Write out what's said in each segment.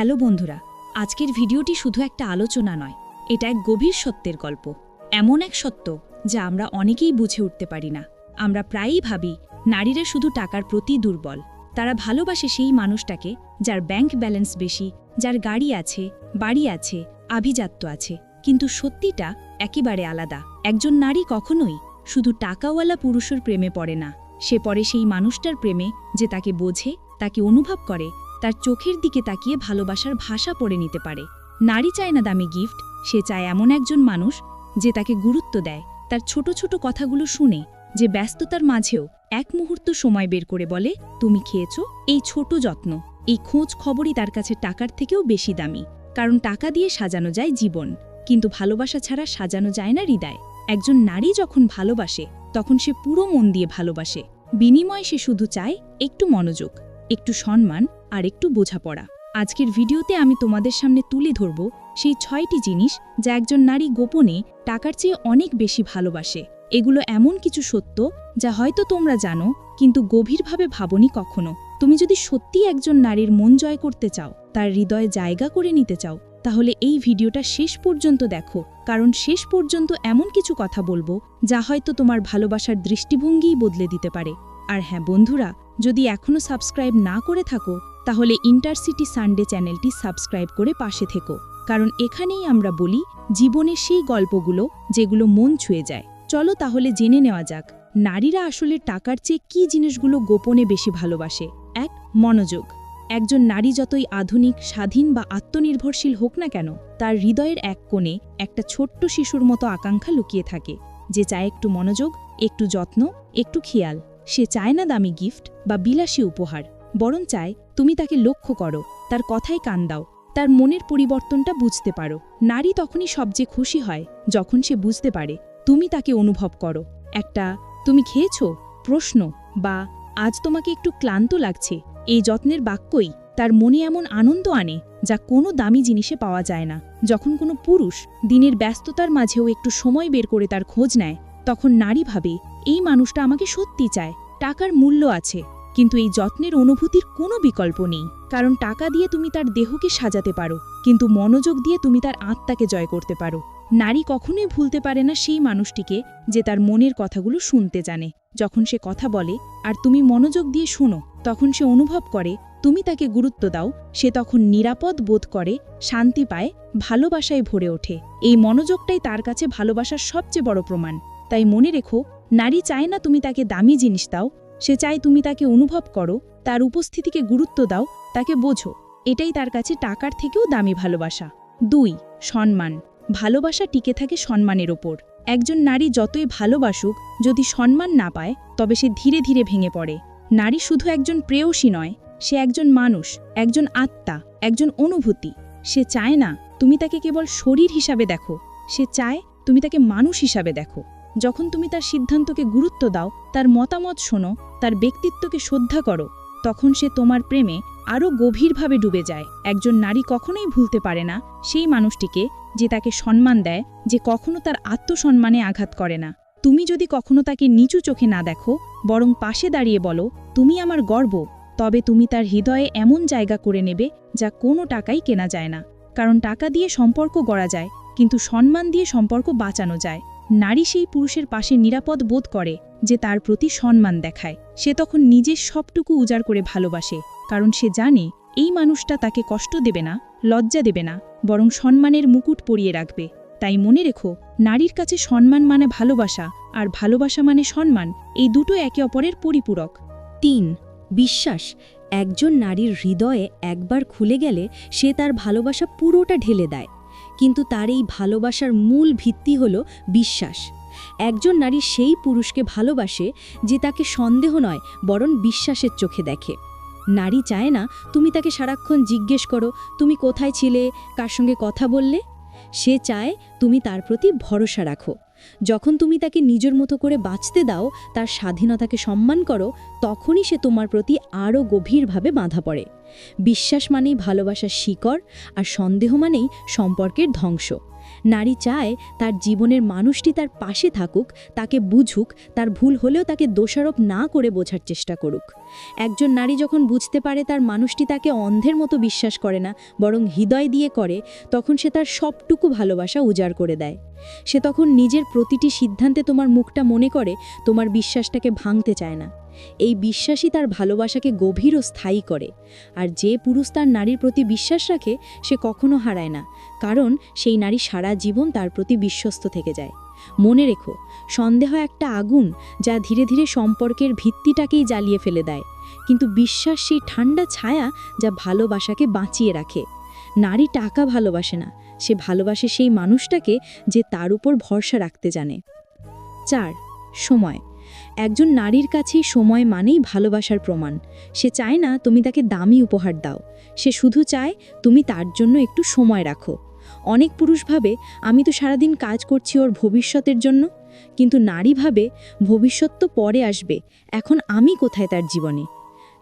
Hello বন্ধুরা, আজকের ভিডিওটি শুধু একটা আলোচনা নয়, এটা এক গভীর সত্যের গল্প, এমন এক সত্য যা আমরা অনেকেই বুঝে উঠতে পারি না। আমরা প্রায়ই ভাবি, নারীরা শুধু টাকার প্রতি দুর্বল, তারা ভালোবাসে সেই মানুষটাকে যার ব্যাংক ব্যালেন্স বেশি, যার গাড়ি আছে, বাড়ি আছে, আভিজাত্য আছে, কিন্তু সত্যিটা একেবারে আলাদা। একজন নারী কখনোই শুধু টাকাওয়ালা পুরুষের প্রেমে পড়ে না, সে পড়ে সেই মানুষটার প্রেমে যে তাকে বোঝে, তাকে অনুভব করে তার চোখের দিকে তাকিয়ে ভালোবাসার ভাষা পড়ে নিতে পারে। নারী চায় না দামি গিফট সে চায় এমন একজন মানুষ যে তাকে গুরুত্ব দেয়, তার ছোট ছোট কথাগুলো শুনে, যে ব্যস্ততার মাঝেও এক মুহূর্ত সময় বের করে বলে, তুমি খেয়েছ? এই ছোট যত্ন, এই খোঁজ খবরই তার কাছে টাকার থেকেও বেশি দামি। কারণ টাকা দিয়ে সাজানো যায় জীবন, কিন্তু ভালোবাসা ছাড়া সাজানো যায় না হৃদয়। একজন নারী যখন ভালোবাসে, তখন সে পুরো মন দিয়ে ভালোবাসে। বিনিময়ে সে শুধু চায় একটু মনোযোগ। একটু সম্মান আর একটু বোঝাপড়া। আজকের ভিডিওতে আমি তোমাদের সামনে তুলে ধরব সেই ছয়টি জিনিস যা একজন নারী গোপনে টাকার চেয়ে অনেক বেশি ভালোবাসে। এগুলো এমন কিছু সত্য যা হয়তো তোমরা জানো, কিন্তু গভীরভাবে ভাবনি কখনো। তুমি যদি সত্যি একজন নারীর মন জয় করতে চাও, তার হৃদয়ে জায়গা করে নিতে চাও, তাহলে এই ভিডিওটা শেষ পর্যন্ত দেখো, কারণ শেষ পর্যন্ত এমন কিছু কথা বলব যা হয়তো তোমার ভালোবাসার দৃষ্টিভঙ্গিই বদলে দিতে পারে। আর হ্যাঁ বন্ধুরা যদি এখনও সাবস্ক্রাইব না করে থাকো, তাহলে ইন্টারসিটি সানডে চ্যানেলটি সাবস্ক্রাইব করে পাশে থেকো। কারণ এখানেই আমরা বলি জীবনের সেই গল্পগুলো যেগুলো মন ছুঁয়ে যায়। চলো তাহলে জেনে নেওয়া যাক, নারীরা আসলে টাকার চেয়ে কী জিনিসগুলো গোপনে বেশি ভালোবাসে? এক, মনোযোগ। একজন নারী যতই আধুনিক, স্বাধীন বা আত্মনির্ভরশীল হোক না কেন, তার হৃদয়ের এক কোণে একটা ছোট্ট শিশুর মতো আকাঙ্ক্ষা লুকিয়ে থাকে, যে চায় একটু মনোযোগ, একটু যত্ন, একটু খেয়াল। সে চায় না দামি গিফট বা বিলাসী উপহার, বরং চায় তুমি তাকে লক্ষ্য করো, তার কথায় কান দাও, তার মনের পরিবর্তনটা বুঝতে পারো। নারী তখনই সবচেয়ে খুশি হয় যখন সে বুঝতে পারে তুমি তাকে অনুভব করো। একটা, তুমি খেয়েছ? প্রশ্ন, বা, আজ তোমাকে একটু ক্লান্ত লাগছে। এই যত্নের বাক্যই তার মনে এমন আনন্দ আনে যা কোনো দামি জিনিসে পাওয়া যায় না। যখন কোনো পুরুষ দিনের ব্যস্ততার মাঝেও একটু সময় বের করে তার খোঁজ নেয় তখন নারী ভাবে, এই মানুষটা আমাকে সত্যি চায়, টাকার মূল্য আছে, কিন্তু এই যত্নের অনুভূতির কোনো বিকল্প নেই। কারণ টাকা দিয়ে তুমি তার দেহকে সাজাতে পারো, কিন্তু মনোযোগ দিয়ে তুমি তার আত্মাকে জয় করতে পারো। নারী কখনোই ভুলতে পারে না সেই মানুষটিকে যে তার মনের কথাগুলো শুনতে জানে। যখন সে কথা বলে, আর তুমি মনোযোগ দিয়ে শোনো। তখন সে অনুভব করে, তুমি তাকে গুরুত্ব দাও। সে তখন নিরাপদ বোধ করে, শান্তি পায়, ভালোবাসায় ভরে ওঠে। এই মনোযোগটাই তার কাছে ভালোবাসার সবচেয়ে বড় প্রমাণ। তাই মনে রেখো, নারী চায় না তুমি তাকে দামি জিনিস দাও, সে চায় তুমি তাকে অনুভব করো, তার উপস্থিতিকে গুরুত্ব দাও, তাকে বোঝো। এটাই তার কাছে টাকার থেকেও দামি ভালোবাসা। দুই, সম্মান। ভালোবাসা টিকে থাকে সম্মানের ওপর। একজন নারী যতই ভালোবাসুক, যদি সম্মান না পায়, তবে সে ধীরে ধীরে ভেঙে পড়ে। নারী শুধু একজন প্রেয়সী নয়, সে একজন মানুষ, একজন আত্মা, একজন অনুভূতি। সে চায় না, তুমি তাকে কেবল শরীর হিসাবে দেখো। সে চায়, তুমি তাকে মানুষ হিসাবে দেখো। যখন তুমি তার সিদ্ধান্তকে গুরুত্ব দাও, তার মতামত শোনো, তার ব্যক্তিত্বকে শ্রদ্ধা করো, তখন সে তোমার প্রেমে আরও গভীরভাবে ডুবে যায়। একজন নারী কখনোই ভুলতে পারে না সেই মানুষটিকে যে তাকে সম্মান দেয়, যে কখনো তার আত্মসম্মানে আঘাত করে না। তুমি যদি কখনো তাকে নিচু চোখে না দেখো, বরং পাশে দাঁড়িয়ে বলো, তুমি আমার গর্ব। তবে তুমি তার হৃদয়ে এমন জায়গা করে নেবে যা কোনো টাকাই কেনা যায় না। কারণ টাকা দিয়ে সম্পর্ক গড়া যায়, কিন্তু সম্মান দিয়ে সম্পর্ক বাঁচানো যায়। নারী সেই পুরুষের পাশে নিরাপদ বোধ করে যে তার প্রতি সম্মান দেখায়। সে তখন নিজের সবটুকু উজাড় করে ভালোবাসে, কারণ সে জানে এই মানুষটা তাকে কষ্ট দেবে না, লজ্জা দেবে না, বরং সম্মানের মুকুট পরিয়ে রাখবে। তাই মনে রেখো, নারীর কাছে সম্মান মানে ভালোবাসা, আর ভালোবাসা মানে সম্মান, এই দুটো একে অপরের পরিপূরক। তিন, বিশ্বাস। একজন নারীর হৃদয়ে একবার খুলে গেলে সে তার ভালোবাসা পুরোটা ঢেলে দেয়। কিন্তু তার এই ভালোবাসার মূল ভিত্তি হল বিশ্বাস। একজন নারী সেই পুরুষকে ভালোবাসে যে তাকে সন্দেহ নয়, বরং বিশ্বাসের চোখে দেখে। নারী চায় না, তুমি তাকে সারাক্ষণ জিজ্ঞেস করো, তুমি কোথায় ছিলে, কার সঙ্গে কথা বললে? সে চায়, তুমি তার প্রতি ভরসা রাখো। যখন তুমি তাকে নিজের মতো করে বাঁচতে দাও, তার স্বাধীনতাকে সম্মান করো, তখনই সে তোমার প্রতি আরও গভীরভাবে বাঁধা পড়ে। বিশ্বাস মানেই ভালোবাসার শিকড়, আর সন্দেহ মানেই সম্পর্কের ধ্বংস। নারী চায় তার জীবনের মানুষটি তার পাশে থাকুক, তাকে বুঝুক, তার ভুল হলেও তাকে দোষারোপ না করে বোঝার চেষ্টা করুক। একজন নারী যখন বুঝতে পারে তার মানুষটি তাকে অন্ধের মতো বিশ্বাস করে না, বরং হৃদয় দিয়ে করে, তখন সে তার সবটুকু ভালোবাসা উজাড় করে দেয়। সে তখন নিজের প্রতিটি সিদ্ধান্তে তোমার মুখটা মনে করে, তোমার বিশ্বাসটাকে ভাঙতে চায় না। এই বিশ্বাসই তার ভালোবাসাকে গভীর ও স্থায়ী করে। আর যে পুরুষ তার নারীর প্রতি বিশ্বাস রাখে, সে কখনো হারায় না। কারণ সেই নারী সারা জীবন তার প্রতি বিশ্বস্ত থেকে যায়। মনে রেখো, সন্দেহ একটা আগুন যা ধীরে ধীরে সম্পর্কের ভিত্তিটাকেই জ্বালিয়ে ফেলে দেয়। কিন্তু বিশ্বাস সেই ঠান্ডা ছায়া যা ভালোবাসাকে বাঁচিয়ে রাখে। নারী টাকা ভালোবাসে না, সে ভালোবাসে সেই মানুষটাকে যে তার উপর ভরসা রাখতে জানে। চার, সময়। একজন নারীর কাছেই সময় মানেই ভালোবাসার প্রমাণ। সে চায় না তুমি তাকে দামি উপহার দাও। সে শুধু চায় তুমি তার জন্য একটু সময় রাখো। অনেক পুরুষ ভাবে, আমি তো সারাদিন কাজ করছি ওর ভবিষ্যতের জন্য। কিন্তু নারী ভাবে, ভবিষ্যৎ তো পরে আসবে। এখন আমি কোথায় তার জীবনে?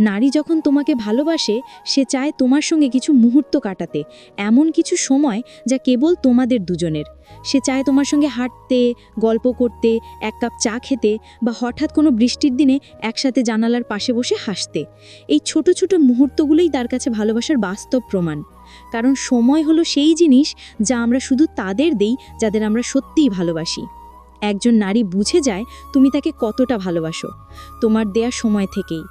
নারী যখন তোমাকে ভালোবাসে, সে চায় তোমার সঙ্গে কিছু মুহূর্ত কাটাতে, এমন কিছু সময় যা কেবল তোমাদের দুজনের। সে চায় তোমার সঙ্গে হাঁটতে, গল্প করতে, এক কাপ চা খেতে বা হঠাৎ কোনো বৃষ্টির দিনে একসাথে জানালার পাশে বসে হাসতে। এই ছোট ছোট মুহূর্তগুলোই তার কাছে ভালোবাসার বাস্তব প্রমাণ। কারণ সময় হলো সেই জিনিস যা আমরা শুধু তাদের দেই, যাদের আমরা সত্যিই ভালোবাসি। একজন নারী বুঝে যায় তুমি তাকে কতটা ভালোবাসো। তোমার দেয়া সময় থেকেই।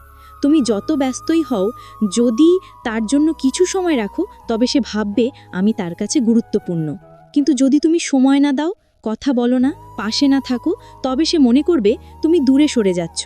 তুমি যত ব্যস্তই হও, যদি তার জন্য কিছু সময় রাখো, তবে সে ভাববে আমি তার কাছে গুরুত্বপূর্ণ। কিন্তু যদি তুমি সময় না দাও, কথা বলো না, পাশে না থাকো, তবে সে মনে করবে তুমি দূরে সরে যাচ্ছ।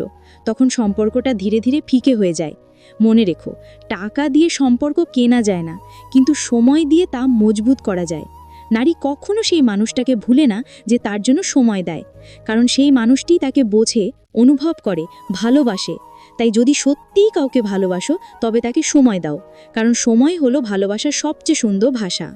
তখন সম্পর্কটা ধীরে ধীরে ফিকে হয়ে যায়। মনে রেখো, টাকা দিয়ে সম্পর্ক কেনা যায় না, কিন্তু সময় দিয়ে তা মজবুত করা যায়। নারী কখনো সেই মানুষটাকে ভুলে না যে তার জন্য সময় দেয়। কারণ সেই মানুষটি তাকে বোঝে, অনুভব করে, ভালোবাসে। তাই যদি সত্যিই কাউকে ভালোবাসো, তবে তাকে সময় দাও, কারণ সময় হলো ভালোবাসার সবচেয়ে সুন্দর ভাষা।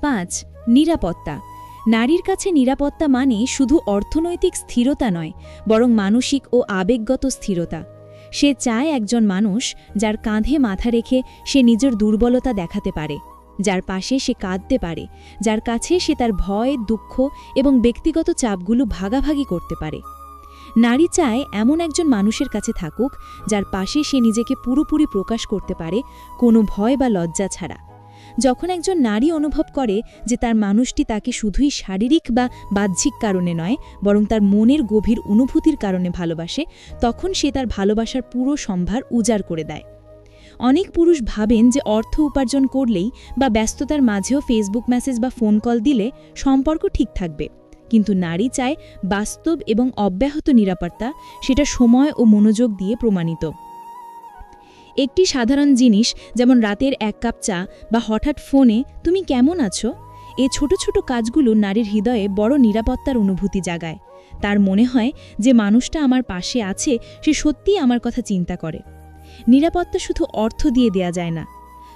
পাঁচ, নিরাপত্তা। নারীর কাছে নিরাপত্তা মানে শুধু অর্থনৈতিক স্থিরতা নয়, বরং মানসিক ও আবেগগত স্থিরতা। সে চায় একজন মানুষ যার কাঁধে মাথা রেখে সে নিজের দুর্বলতা দেখাতে পারে, যার পাশে সে কাঁদতে পারে, যার কাছে সে তার ভয়, দুঃখ এবং ব্যক্তিগত চাপগুলো ভাগাভাগি করতে পারে। নারী চায় এমন একজন মানুষের কাছে থাকুক, যার পাশে সে নিজেকে পুরোপুরি প্রকাশ করতে পারে কোনো ভয় বা লজ্জা ছাড়া। যখন একজন নারী অনুভব করে যে তার মানুষটি তাকে শুধুই শারীরিক বা বাহ্যিক কারণে নয়, বরং তার মনের গভীর অনুভূতির কারণে ভালোবাসে, তখন সে তার ভালোবাসার পুরো সম্ভার উজাড় করে দেয়। অনেক পুরুষ ভাবেন যে অর্থ উপার্জন করলেই বা ব্যস্ততার মাঝেও ফেসবুক মেসেজ বা ফোন কল দিলে সম্পর্ক ঠিক থাকবে। কিন্তু নারী চায় বাস্তব এবং অব্যাহত নিরাপত্তা, সেটা সময় ও মনোযোগ দিয়ে প্রমাণিত। একটি সাধারণ জিনিস, যেমন রাতের এক কাপ চা বা হঠাৎ ফোনে, তুমি কেমন আছো? এ ছোট ছোট কাজগুলো নারীর হৃদয়ে বড় নিরাপত্তার অনুভূতি জাগায়। তার মনে হয় যে মানুষটা আমার পাশে আছে, সে সত্যিই আমার কথা চিন্তা করে। নিরাপত্তা শুধু অর্থ দিয়ে দেয়া যায় না।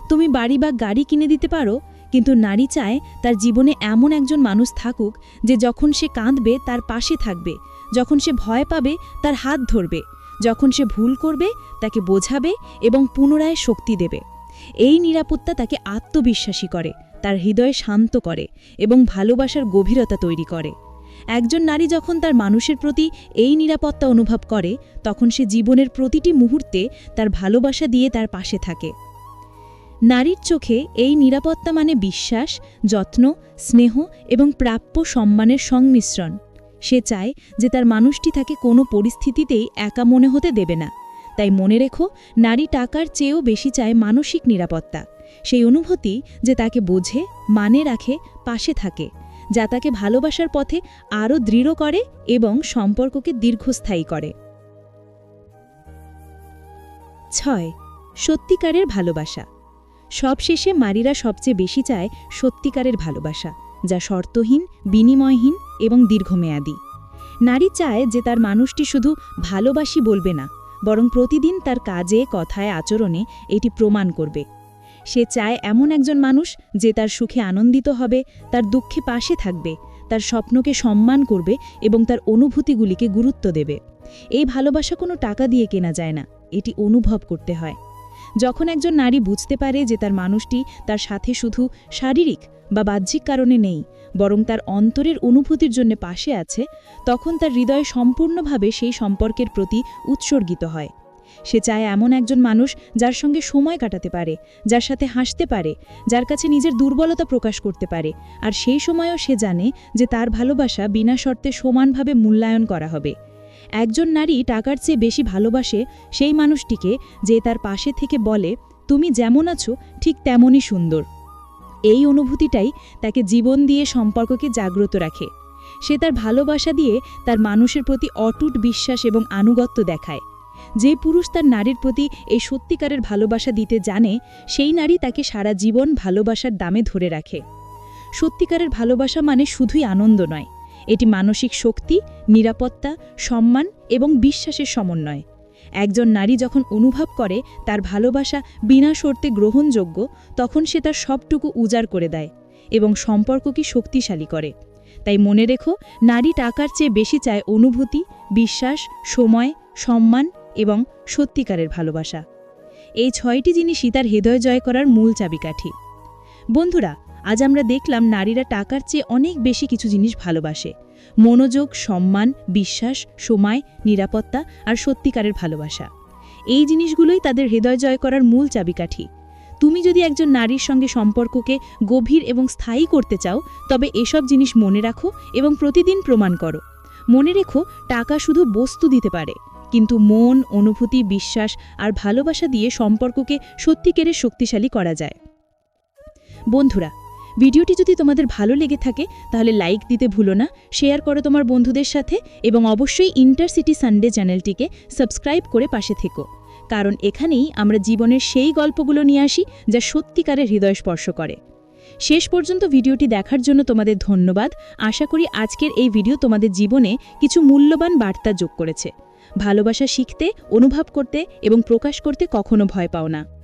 তুমি বাড়ি বা গাড়ি কিনে দিতে পারো কিন্তু নারী চায় তার জীবনে এমন একজন মানুষ থাকুক যে যখন সে কাঁদবে, তার পাশে থাকবে। যখন সে ভয় পাবে, তার হাত ধরবে। যখন সে ভুল করবে, তাকে বোঝাবে এবং পুনরায় শক্তি দেবে। এই নিরাপত্তা তাকে আত্মবিশ্বাসী করে, তার হৃদয় শান্ত করে এবং ভালোবাসার গভীরতা তৈরি করে। একজন নারী যখন তার মানুষের প্রতি এই নিরাপত্তা অনুভব করে, তখন সে জীবনের প্রতিটি মুহূর্তে তার ভালোবাসা দিয়ে তার পাশে থাকে। নারীর চোখে এই নিরাপত্তা মানে বিশ্বাস, যত্ন, স্নেহ এবং প্রাপ্য সম্মানের সংমিশ্রণ। সে চায় যে তার মানুষটি তাকে কোনো পরিস্থিতিতেই একা মনে হতে দেবে না। তাই মনে রেখো, নারী টাকার চেয়েও বেশি চায় মানসিক নিরাপত্তা। সেই অনুভূতি যে তাকে বোঝে মানে রাখে, পাশে থাকে, যা তাকে ভালোবাসার পথে আরও দৃঢ় করে এবং সম্পর্ককে দীর্ঘস্থায়ী করে। ছয়, সত্যিকারের ভালোবাসা। সবশেষে নারীরা সবচেয়ে বেশি চায় সত্যিকারের ভালোবাসা, যা শর্তহীন, বিনিময়হীন এবং দীর্ঘমেয়াদী। নারী চায় যে তার মানুষটি শুধু ভালোবাসি বলবে না, বরং প্রতিদিন তার কাজে, কথায়, আচরণে এটি প্রমাণ করবে। সে চায় এমন একজন মানুষ যে তার সুখে আনন্দিত হবে, তার দুঃখে পাশে থাকবে, তার স্বপ্নকে সম্মান করবে এবং তার অনুভূতিগুলিকে গুরুত্ব দেবে। এই ভালোবাসা কোনো টাকা দিয়ে কেনা যায় না, এটি অনুভব করতে হয়। যখন একজন নারী বুঝতে পারে যে তার মানুষটি তার সাথে শুধু শারীরিক বা বাহ্যিক কারণে নেই, বরং তার অন্তরের অনুভূতির জন্য পাশে আছে, তখন তার হৃদয় সম্পূর্ণভাবে সেই সম্পর্কের প্রতি উৎসর্গিত হয়। সে চায় এমন একজন মানুষ যার সঙ্গে সময় কাটাতে পারে, যার সাথে হাসতে পারে, যার কাছে নিজের দুর্বলতা প্রকাশ করতে পারে, আর সেই সময়ও সে জানে যে তার ভালোবাসা বিনা শর্তে সমানভাবে মূল্যায়ন করা হবে। একজন নারী টাকার চেয়ে বেশি ভালোবাসে সেই মানুষটিকে যে তার পাশে থেকে বলে, তুমি যেমন আছো, ঠিক তেমনই সুন্দর। এই অনুভূতিটাই তাকে জীবন দিয়ে সম্পর্ককে জাগ্রত রাখে। সে তার ভালোবাসা দিয়ে তার মানুষের প্রতি অটুট বিশ্বাস এবং আনুগত্য দেখায়। যে পুরুষ তার নারীর প্রতি এই সত্যিকারের ভালোবাসা দিতে জানে, সেই নারী তাকে সারা জীবন ভালোবাসার দামে ধরে রাখে। সত্যিকারের ভালোবাসা মানে শুধুই আনন্দ নয় এটি মানসিক শক্তি, নিরাপত্তা, সম্মান এবং বিশ্বাসের সমন্বয়। একজন নারী যখন অনুভব করে তার ভালোবাসা বিনা শর্তে গ্রহণযোগ্য, তখন সে তার সবটুকু উজাড় করে দেয় এবং সম্পর্ককে শক্তিশালী করে। তাই মনে রেখো, নারী টাকার চেয়ে বেশি চায় অনুভূতি, বিশ্বাস, সময়, সম্মান এবং সত্যিকারের ভালোবাসা। এই ছয়টি জিনিসই তার হৃদয় জয় করার মূল চাবিকাঠি। বন্ধুরা আজ আমরা দেখলাম নারীরা টাকার চেয়ে অনেক বেশি কিছু জিনিস ভালোবাসে। মনোযোগ, সম্মান, বিশ্বাস, সময়, নিরাপত্তা আর সত্যিকারের ভালোবাসা। এই জিনিসগুলোই তাদের হৃদয় জয় করার মূল চাবিকাঠি। তুমি যদি একজন নারীর সঙ্গে সম্পর্ককে গভীর এবং স্থায়ী করতে চাও, তবে এসব জিনিস মনে রাখো এবং প্রতিদিন প্রমাণ করো। মনে রেখো, টাকা শুধু বস্তু দিতে পারে, কিন্তু মন, অনুভূতি, বিশ্বাস আর ভালোবাসা দিয়ে সম্পর্ককে সত্যিকারের শক্তিশালী করা যায়। বন্ধুরা ভিডিওটি যদি তোমাদের ভালো লেগে থাকে, তাহলে লাইক দিতে ভুলো না শেয়ার করো তোমার বন্ধুদের সাথে, এবং অবশ্যই ইন্টারসিটি সানডে চ্যানেলটিকে সাবস্ক্রাইব করে পাশে থেকো। কারণ এখানেই আমরা জীবনের সেই গল্পগুলো নিয়ে আসি, যা সত্যিকারের হৃদয় স্পর্শ করে। শেষ পর্যন্ত ভিডিওটি দেখার জন্য তোমাদের ধন্যবাদ। আশা করি আজকের এই ভিডিও তোমাদের জীবনে কিছু মূল্যবান বার্তা যোগ করেছে। ভালোবাসা শিখতে, অনুভব করতে, এবং প্রকাশ করতে কখনো ভয় পাও না।